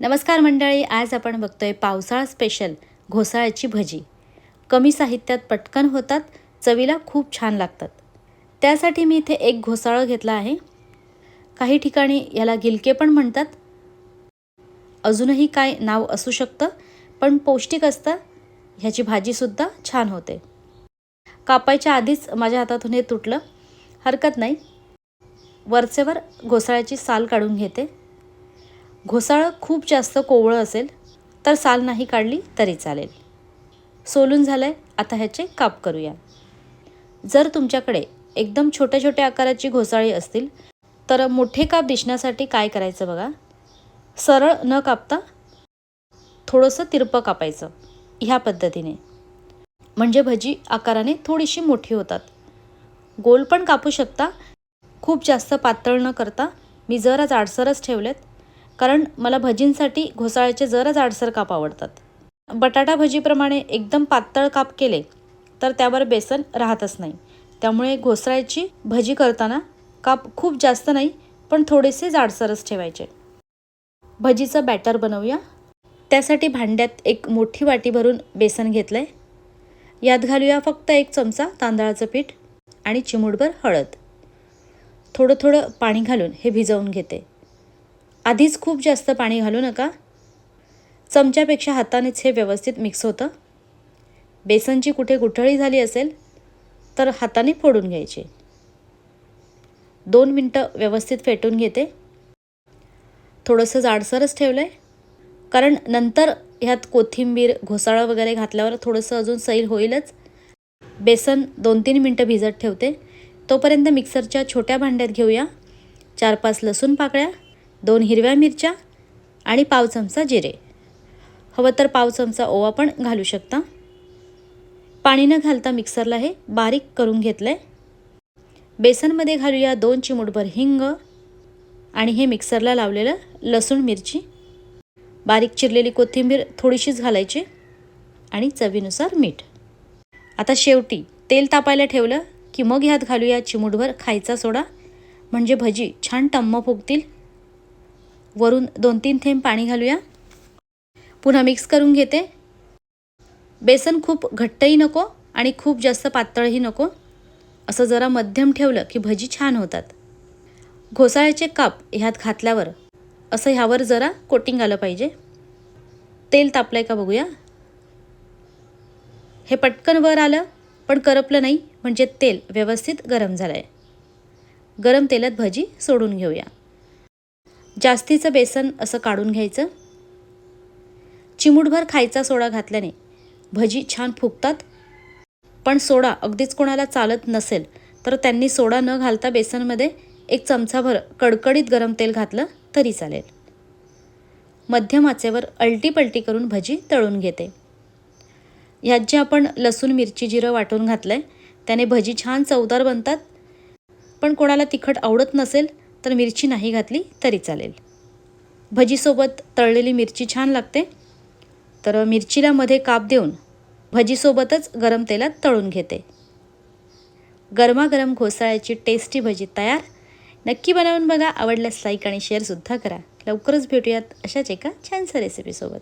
नमस्कार मंडळी आज आपण बघतोय पावसाळा स्पेशल घोसाळ्याची भजी. कमी साहित्यात पटकन होतात चवीला खूप छान लागतात. त्यासाठी मी इथे एक घोसाळं घेतला आहे. काही ठिकाणी याला गिलके पण म्हणतात. अजूनही काय नाव असू शकतं पण पौष्टिक असतं. ह्याची भाजीसुद्धा छान होते. कापायच्या आधीच माझ्या हातातून हे तुटलं. हरकत नाही. वरचेवर घोसाळ्याची साल काढून घेते. घोसाळं खूप जास्त कोवळं असेल तर साल नाही काढली तरी चालेल. सोलून झालं आहे आता ह्याचे काप करूया. जर तुमच्याकडे एकदम छोट्या छोट्या आकाराची घोसाळी असतील तर मोठे काप दिसण्यासाठी काय करायचं बघा? सरळ न कापता थोडंसं तिरपं कापायचं ह्या पद्धतीने. म्हणजे भजी आकाराने थोडीशी मोठी होतात. गोल पण कापू शकता खूप जास्त पातळ न करता. मी जरा जाडसरच ठेवलेत. कारण मला भजींसाठी घोसाळ्याचे जरा जाडसर काप आवडतात. बटाटा भजीप्रमाणे एकदम पातळ काप केले तर त्यावर बेसन राहतच नाही. त्यामुळे घोसाळ्याची भजी करताना काप खूप जास्त नाही पण थोडेसे जाडसरच ठेवायचे. भजीचं बॅटर बनवूया. त्यासाठी भांड्यात एक मोठी वाटी भरून बेसन घेतलं आहे यात घालूया फक्त एक चमचा तांदळाचं पीठ आणि चिमूटभर हळद. थोडं थोडं पाणी घालून हे भिजवून घेते. आधीच खूप जास्त पाणी घालू नका. चमच्यापेक्षा हातानेच हे व्यवस्थित मिक्स होतं. बेसनची कुठे गुठळी झाली असेल तर हाताने फोडून घ्यायची. दोन मिनटं व्यवस्थित फेटून घेते. थोडंसं जाडसरच ठेवलं आहे कारण नंतर ह्यात कोथिंबीर घोसाळं वगैरे घातल्यावर थोडंसं अजून सैल होईलच. बेसन दोन तीन मिनटं भिजत ठेवते. तोपर्यंत मिक्सरच्या छोट्या भांड्यात घेऊया. चार पाच लसूण पाकळ्या. दोन हिरव्या मिरच्या आणि पाव चमचा जिरे. हवं तर पाव चमचा ओवा पण घालू शकता. पाणी न घालता मिक्सरला हे बारीक करून घेतलं आहे बेसनमध्ये घालूया दोन चिमूटभर हिंग आणि हे मिक्सरला लावलेलं लसूण मिरची. बारीक चिरलेली कोथिंबीर थोडीशीच घालायची आणि चवीनुसार मीठ. आता शेवटी तेल तापायला ठेवलं की मग ह्यात घालूया चिमूटभर खायचा सोडा. म्हणजे भजी छान टम्म फुगतील. वरून दोन तीन थेंब पाणी घालूया. पुन्हा मिक्स करून घेते. बेसन खूप घट्टही नको आणि खूप जास्त पातळही नको. असं जरा मध्यम ठेवलं की भजी छान होतात. घोसाळ्याचे काप ह्यात घातल्यावर असं ह्यावर जरा कोटिंग आलं पाहिजे. तेल तापलंय का बघूया. हे पटकन वर आलं पण करपलं नाही म्हणजे तेल व्यवस्थित गरम झालं आहे गरम तेलात भजी सोडून घेऊया. जास्तीचं बेसन असं काढून घ्यायचं. चिमूटभर खायचा सोडा घातल्याने भजी छान फुगतात. पण सोडा अगदीच कोणाला चालत नसेल तर त्यांनी सोडा न घालता बेसनमध्ये एक चमचाभर कडकडीत गरम तेल घातलं तरी चालेल. मध्यम आचेवर करून भजी तळून घेते. ह्यात जे आपण लसूण मिरची जिरं वाटून घातलं आहे त्याने भजी छान चवदार बनतात. पण कोणाला तिखट आवडत नसेल तर मिरची नाही घातली तरी चालेल. भजीसोबत तळलेली मिरची छान लागते. तर मिरचीला मध्ये काप देऊन भजीसोबतच गरम तेलात तळून घेते. गरमागरम घोसाळ्याची टेस्टी भजी तयार. नक्की बनवून बघा. आवडल्यास लाईक आणि शेअरसुद्धा करा. लवकरच भेटूयात अशाच एका छानसा रेसिपीसोबत